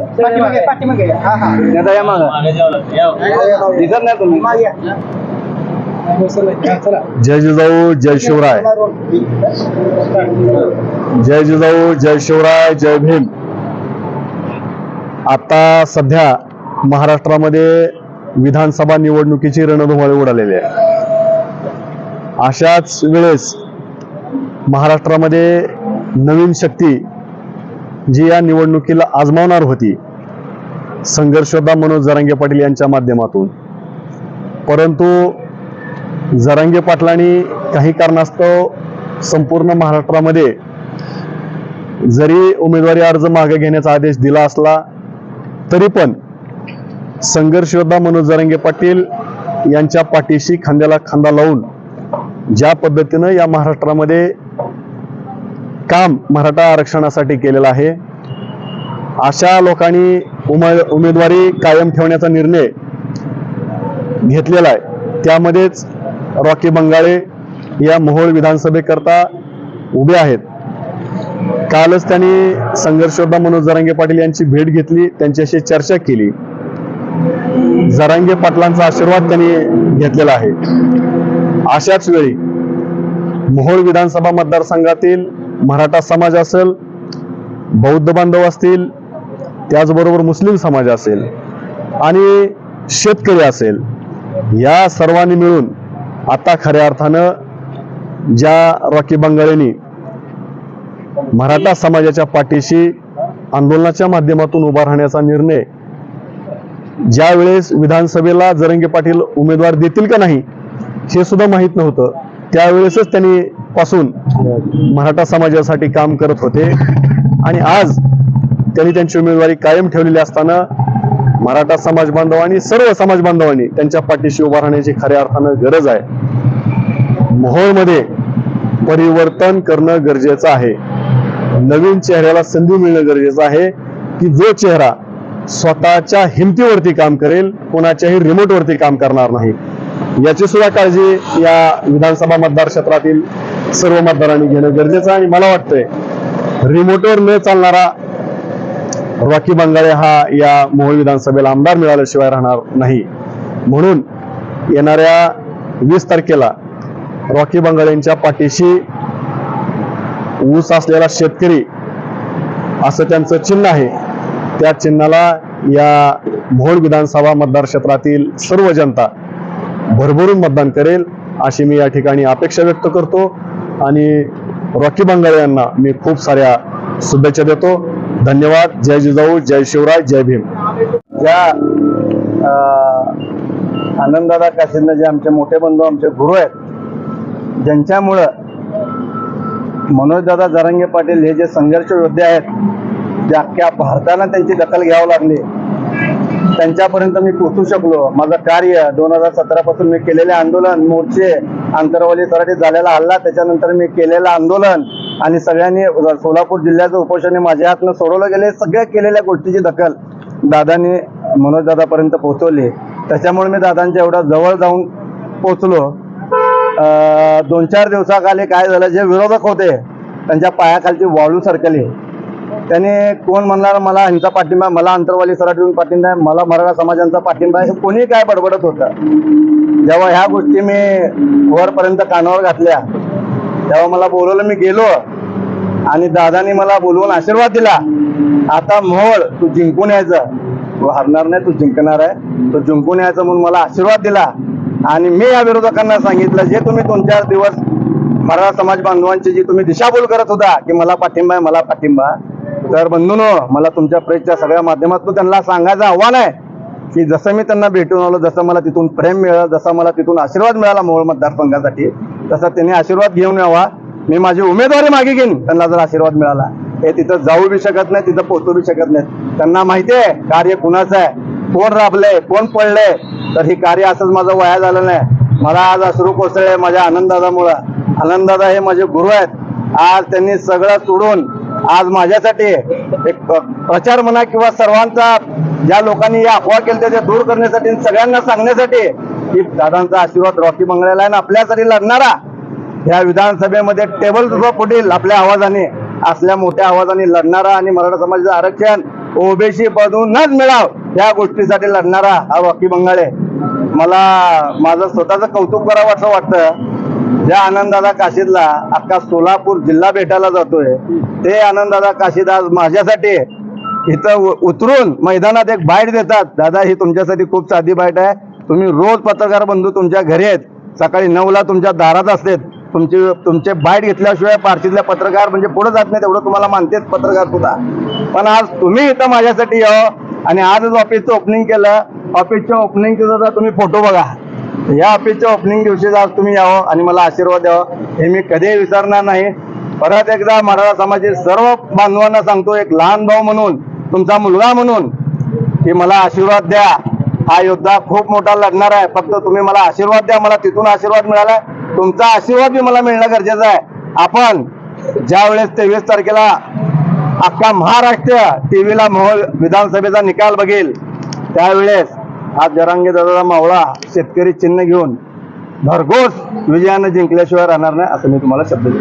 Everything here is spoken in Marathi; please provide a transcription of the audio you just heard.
पाठीमागे पाठीमागे. हा हा. या मागं. दिसत नाही तुम्ही. मागे या. चला. जय जिजाऊ जय शिवराय. जय जिजाऊ जय शिवराय जय भीम. आता सध्या महाराष्ट्रामध्ये विधानसभा निवडणुकीची रणधुमाळी उडालेली आहे. अशाच वेळेस महाराष्ट्रामध्ये नवीन शक्ती जी या निवडणुकीला आजमावणार होती. संघर्षदा मनोज जरांगे पाटील यांच्या माध्यमातून. परंतु जरांगे पाटलांनी काही कारणास्तव संपूर्ण महाराष्ट्रामध्ये जरी उमेदवारी अर्ज मागे घेण्याचा आदेश दिला असला तरी पण संघर्ष योद्धा मनोज जरांगे पाटील यांच्या पाठीशी खांद्याला खांदा लावून ज्या पद्धतीनं या महाराष्ट्रामध्ये काम मराठा आरक्षणासाठी केलेलं आहे. अशा लोकांनी उमे उमेदवारी कायम ठेवण्याचा निर्णय घेतलेला आहे. त्यामध्येच रॉकी बंगाळे या मोहोळ विधानसभेकरता उभे आहेत. कालच त्यांनी संघर्षोद्धा मनोज जरांगे पाटील यांची भेट घेतली त्यांच्याशी चर्चा केली. जरांगे पाटलांचा आशीर्वाद त्यांनी घेतलेला आहे. अशाच वेळी मोहोळ विधानसभा मतदारसंघातील मराठा समाज असेल बौद्ध बांधव असतील त्याचबरोबर मुस्लिम समाज असेल आणि शेतकरी असेल या सर्वांनी मिळून आता खऱ्या अर्थानं ज्या रॉकी बंगाळेंनी मराठा समाजाच्या पाठीशी आंदोलनाच्या माध्यमातून उभा राहण्याचा निर्णय ज्यावेळेस विधानसभेला जरंगे पाटील उमेदवार देतील का नाही हे सुद्धा माहीत नव्हतं. त्यावेळेसच त्यांनी पासून मराठा समाजासाठी काम करत होते. आणि आज त्यांनी त्यांची उमेदवारी कायम ठेवलेली असताना मराठा समाज बांधवांनी सर्व समाज बांधवांनी त्यांच्या पाठीशी उभा राहण्याची खऱ्या अर्थानं गरज आहे. मोहोळमध्ये परिवर्तन करणं गरजेचं आहे. नवीन चेहऱ्याला संधी मिळणं गरजेचं आहे की जो चेहरा स्वतःच्या हिमतीवरती काम करेल कोणाच्याही रिमोटवरती काम करणार नाही. याची सुद्धा काळजी या विधानसभा मतदार क्षेत्रातील सर्व मतदारांनी घेणं गरजेचं आहे. आणि मला वाटतंय रिमोटवर न चालणारा रॉकी बंगाळे हा या मोहोळ विधानसभेला आमदार मिळाल्याशिवाय राहणार नाही. म्हणून येणाऱ्या वीस तारखेला रॉकी बंगाळेंच्या पाठीशी ऊस असलेला शेतकरी असं त्यांचं चिन्ह आहे. त्या चिन्हाला या मोहोळ विधानसभा मतदार क्षेत्रातील सर्व जनता भरभरून मतदान करेल अशी मी या ठिकाणी अपेक्षा व्यक्त करतो. आणि रॉकी बंगाळे यांना मी खूप साऱ्या शुभेच्छा देतो. धन्यवाद. जय जिजाऊ जय शिवराय जय भीम. या आनंददादा काशींना जे आमचे मोठे बंधू आमचे गुरु आहेत ज्यांच्यामुळं मनोजदादा जरांगे पाटील हे जे संघर्ष योद्धे आहेत जे अख्ख्या भारताला त्यांची दखल घ्यावं लागली. त्यांच्यापर्यंत मी पोहोचू शकलो. माझं कार्य दोन हजार सतरा पासून मी केलेले आंदोलन मोर्चे आंतरवाली सराटीत झालेला हल्ला त्याच्यानंतर मी केलेलं आंदोलन आणि सगळ्यांनी सोलापूर जिल्ह्याचं उपोषण माझ्या हातनं सोडवलं गेले. सगळ्या केलेल्या गोष्टीची दखल दादानी मनोजदादापर्यंत पोहोचवली. त्याच्यामुळे मी दादांच्या एवढा जवळ जाऊन पोचलो दोन चार दिवसाखाली काय झालं जे विरोधक होते त्यांच्या पायाखालची वाळू सरकली. त्याने कोण म्हणणार? मला ह्यांचा पाठिंबा मला अंतरवाली सराठीतून पाठिंबा आहे मला मराठा समाजांचा पाठिंबा आहे हे कोणी काय बडबडत होतं? जेव्हा ह्या गोष्टी मी वरपर्यंत कानावर घातल्या तेव्हा मला बोलवलं मी गेलो आणि दादानी मला बोलवून आशीर्वाद दिला. आता मोहळ तू जिंकून यायचं. तू हरणार नाही तू जिंकणार आहे. तू जिंकून यायचं म्हणून मला आशीर्वाद दिला. आणि मी या विरोधकांना सांगितलं जे तुम्ही दोन चार दिवस मराठा समाज बांधवांची जी तुम्ही दिशाभूल करत होता की मला पाठिंबा आहे मला पाठिंबा तर बंधूनो मला तुमच्या प्रेसच्या सगळ्या माध्यमातून त्यांना सांगायचं आव्हान आहे की जसं मी त्यांना भेटून आलो जसं मला तिथून प्रेम मिळालं जसा मला तिथून आशीर्वाद मिळाला मोहोळ मतदारसंघासाठी तसा त्यांनी आशीर्वाद घेऊन यावा. मी माझी उमेदवारी मागे घेईन त्यांना जर आशीर्वाद मिळाला. हे तिथं जाऊ बी शकत नाही तिथं पोहोचू बी शकत नाही त्यांना माहिती आहे कार्य कुणाचं आहे? कोण राबलंय? कोण पडलंय? तर हे कार्य असंच माझं वाया झालं नाही. मला आज अश्रू कोसळले माझ्या आनंददादामुळं. आनंददादा हे माझे गुरु आहेत. आज त्यांनी सगळं सोडून आज माझ्यासाठी एक प्रचार म्हणा किंवा सर्वांचा ज्या लोकांनी या अफवा केल्या त्या दूर करण्यासाठी सगळ्यांना सांगण्यासाठी की दादांचा आशीर्वाद रॉकी मंगळाला आणि आपल्यासाठी लढणारा या विधानसभेमध्ये टेबल सुद्धा पुढील आपल्या आवाजाने असल्या मोठ्या आवाजाने लढणारा आणि मराठा समाजाचं आरक्षण ओबीसी मधूनच मिळाव या गोष्टीसाठी लढणारा हा रॉकी बंगाळे मला माझं स्वतःचं कौतुक करावं असं वाटतं. ज्या आनंदादा काशीदला अख्खा सोलापूर जिल्हा भेटायला जातोय ते आनंदादा काशीद आज माझ्यासाठी इथं उतरून मैदानात एक बाईट देतात. दादा ही तुमच्यासाठी खूप साधी बाईट आहे. तुम्ही रोज पत्रकार बंधू तुमच्या घरी आहेत. सकाळी नऊला तुमच्या दारात असतात तुमची तुमचे बाईट घेतल्याशिवाय पारशीतल्या पत्रकार म्हणजे पुढे जात नाही तेवढं तुम्हाला मानतेच पत्रकार सुद्धा. पण आज तुम्ही इथं माझ्यासाठी यावं. आणि आजच ऑफिसचं ओपनिंग केलं. ऑफिसच्या ओपनिंगचे सुद्धा तुम्ही फोटो बघा. या ऑफिसच्या ओपनिंग दिवशी आज तुम्ही यावं आणि मला आशीर्वाद द्यावं हे मी कधीही विसरणार नाही. परत एकदा मराठा समाजातील सर्व बांधवांना सांगतो एक लहान भाऊ म्हणून तुमचा मुलगा म्हणून की मला आशीर्वाद द्या. हा योद्धा खूप मोठा लढणार आहे. फक्त तुम्ही मला आशीर्वाद द्या मला तिथून आशीर्वाद मिळाला. तुमचा आशीर्वाद बी मला मिळणं गरजेचं आहे. आपण ज्या वेळेस तेवीस तारखेला अख्खा महाराष्ट्र टीव्हीला मोहोळ विधानसभेचा निकाल बघेल त्यावेळेस हा जरांगे दादा मावळा शेतकरी चिन्ह घेऊन भरघोस विजयानं जिंकल्याशिवाय राहणार नाही असं मी तुम्हाला शब्द देतो.